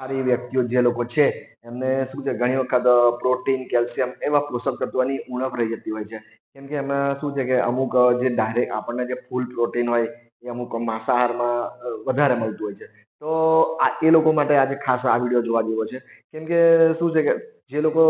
સારી વ્યક્તિઓ જે લોકો છે, એમને શું છે, ઘણી વખત પ્રોટીન, કેલ્શિયમ એવા પોષક તત્વોની ઉણપ રહી જતી હોય છે. કેમ કે એમાં શું છે કે અમુક જે ડાયરેક્ટ આપણને જે ફૂલ પ્રોટીન હોય, એ અમુક માંસાહારમાં વધારે મળતું હોય છે. તો એ લોકો માટે આજે ખાસ આ વીડિયો જોવા જેવો છે. કેમ કે શું છે કે જે લોકો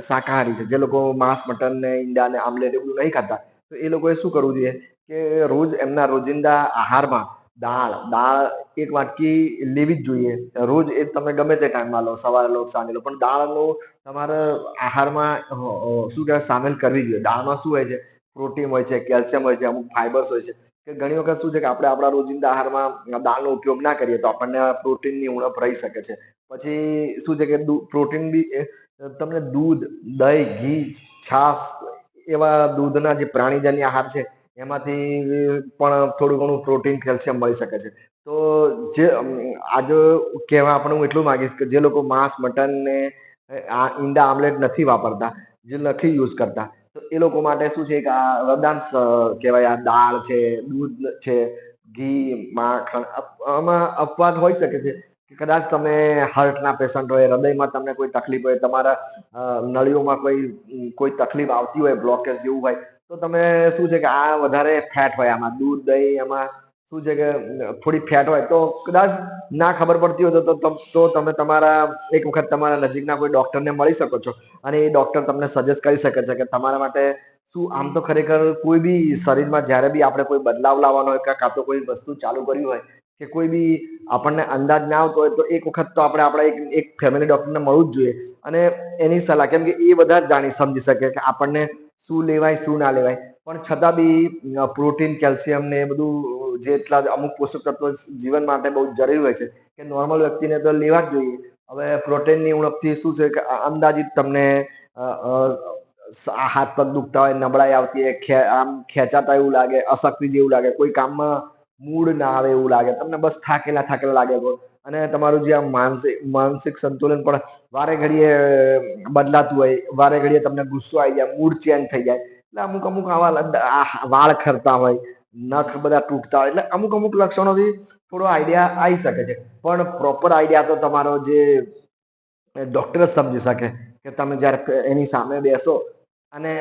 શાકાહારી છે, જે લોકો માંસ, મટન ને ઈંડા ને આમલેટ એવું નહીં ખાતા, તો એ લોકોએ શું કરવું જોઈએ કે રોજ એમના રોજિંદા આહારમાં દાળ. દાળ એક વાટકી લેવી જ જોઈએ. રોજ એ તમે ગમે તે ટાઈમમાં લો, સવારે લો, સાંજે લો. પણ દાળનો તમારે આહારમાં શું કહેવાય, સામેલ કરવી જોઈએ. દાળમાં શું હોય છે? પ્રોટીન હોય છે, કેલ્શિયમ હોય છે, અમુક ફાઇબર્સ હોય છે. કે ઘણી વખત શું છે કે આપણે આપણા રોજિંદા આહારમાં દાળનો ઉપયોગ ના કરીએ તો આપણને પ્રોટીનની ઉણપ રહી શકે છે. પછી શું છે કે પ્રોટીન બી તમને દૂધ, દહીં, ઘી, છાશ એવા દૂધના જે પ્રાણીજન્ય આહાર છે એમાંથી પણ થોડું ઘણું પ્રોટીન કેલ્શિયમ મળી શકે છે. તો જે આજે કહેવા આપણે હું એટલું માંગીશ કે જે લોકો માંસ, મટન ને આ, ઈંડા, આમલેટ નથી વાપરતા, જે નથી યુઝ કરતા, તો એ લોકો માટે શું છે કે આ વરદાન કહેવાય આ દાળ છે, દૂધ છે, ઘી માખણ આમાં અપવાદ હોઈ શકે છે કે કદાચ તમે હાર્ટના પેશન્ટ હોય, હૃદયમાં તમને કોઈ તકલીફ હોય, તમારા નળીઓમાં કોઈ કોઈ તકલીફ આવતી હોય બ્લોકેજ જેવું હોય તો તમે શું છે કે આ વધારે ફેટ હોય આમાં? દૂધ, દહીં એમાં શું છે કે, થોડી ફેટ હોય? તો કદાચ ના ખબર પડતી હોય તો તો તમ- તમારા, એક વખત તમારા નજીકના કોઈ ડોક્ટરને મળી શકો છો. અને એ ડોક્ટર તમને સજેસ્ટ કરી શકે છે કે તમારા માટે શું આમ તો ખરેખર કોઈ બી શરીરમાં જ્યારે બી આપણે કોઈ બદલાવ લાવવાનો હોય કાં તો કોઈ વસ્તુ ચાલુ કરવી હોય કે કોઈ બી આપણને અંદાજ ના આવતો હોય તો એક વખત તો આપણે આપણા એક એક ફેમિલી ડોક્ટરને મળવું જ જોઈએ. અને એની સલાહ, કેમ કે એ બધા જાણી સમજી શકે કે આપણને શું લેવાય, શું ના લેવાય. પણ છતાં બી પ્રોટીન, કેલ્શિયમ ને એ બધું જેટલા અમુક પોષક તત્વો જીવન માટે બહુ જરૂરી હોય છે કે નોર્મલ વ્યક્તિને તો લેવા જ જોઈએ. હવે પ્રોટીનની ઉણપથી શું છે કે અંદાજિત તમને હાથ પગ દુખતા હોય, નબળાઈ આવતી હોય આમ ખેંચાતા એવું લાગે, અશક્તિ જેવું લાગે, કોઈ કામમાં મૂડ ના આવે એવું લાગે, તમને બસ થાકેલા થાકેલા લાગે અને તમારું જે આ માનસિક માનસિક સંતુલન પણ વારે ઘડીએ બદલાતું હોય, વારે ઘડીએ તમને ગુસ્સો આવી જાય મૂડ ચેન્જ થઈ જાય, એટલે અમુક અમુક આવા વાળ ખરતા હોય, નખ બધા તૂટતા હોય, એટલે અમુક અમુક લક્ષણોથી થોડો આઈડિયા આવી શકે છે. પણ પ્રોપર આઈડિયા તો તમારો જે ડોક્ટર સમજી શકે કે તમે જ્યારે એની સામે બેસો અને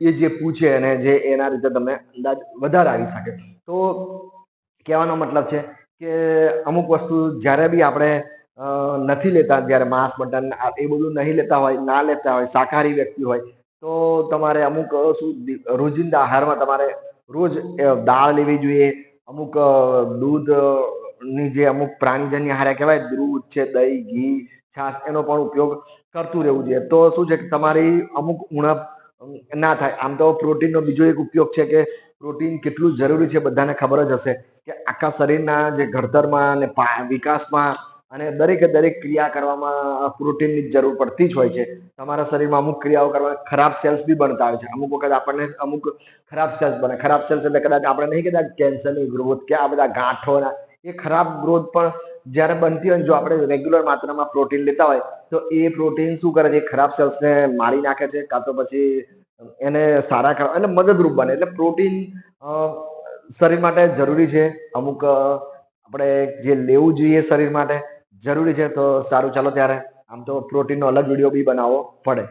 એ જે પૂછે અને જે એના રીતે તમે અંદાજ વધારે આવી શકે. તો કહેવાનો મતલબ છે કે અમુક વસ્તુ જ્યારે બી આપણે નથી લેતા, જ્યારે માંસ, મટન એ બધું નહીં લેતા હોય, ના લેતા હોય, શાકાહારી વ્યક્તિ હોય, તો તમારે અમુક શું રોજિંદા આહારમાં તમારે રોજ દાળ લેવી જોઈએ, અમુક દૂધની જે અમુક પ્રાણીજન્ય આહાર કહેવાય, દૂધ છે, દહીં, ઘી, છાશ, એનો પણ ઉપયોગ કરતું રહેવું જોઈએ. તો શું છે કે તમારી અમુક ઉણપ ના થાય. આમ તો પ્રોટીનનો બીજો એક ઉપયોગ છે કે પ્રોટીન કેટલું જરૂરી છે બધાને ખબર જ હશે. આખા શરીરના જે ઘડતરમાં અને વિકાસમાં અને દરેકે દરેક ક્રિયા કરવામાં પ્રોટીનની જરૂર પડતી જ હોય છે. તમારા શરીરમાં અમુક ક્રિયાઓ કરવા ખરાબ સેલ્સ બી બનતા હોય છે. અમુક વખત આપણને અમુક ખરાબ સેલ્સ બને. ખરાબ સેલ્સ એટલે કદાચ આપણે નહીં કદાચ કેન્સરની ગ્રોથ કે આ બધા ગાંઠોના એ ખરાબ ગ્રોથ પણ જ્યારે બનતી હોય જો આપણે રેગ્યુલર માત્રામાં પ્રોટીન લેતા હોય, તો એ પ્રોટીન શું કરે છે? ખરાબ સેલ્સને મારી નાખે છે. કાં તો પછી એને સારા કરવા, એટલે મદદરૂપ બને. એટલે પ્રોટીન શરીર માટે જરૂરી છે. અમુક આપણે જે લેવું જોઈએ શરીર માટે જરૂરી છે તો સારું ચાલો ત્યારે. આમ તો પ્રોટીનનો અલગ વીડિયો બી બનાવવો પડે.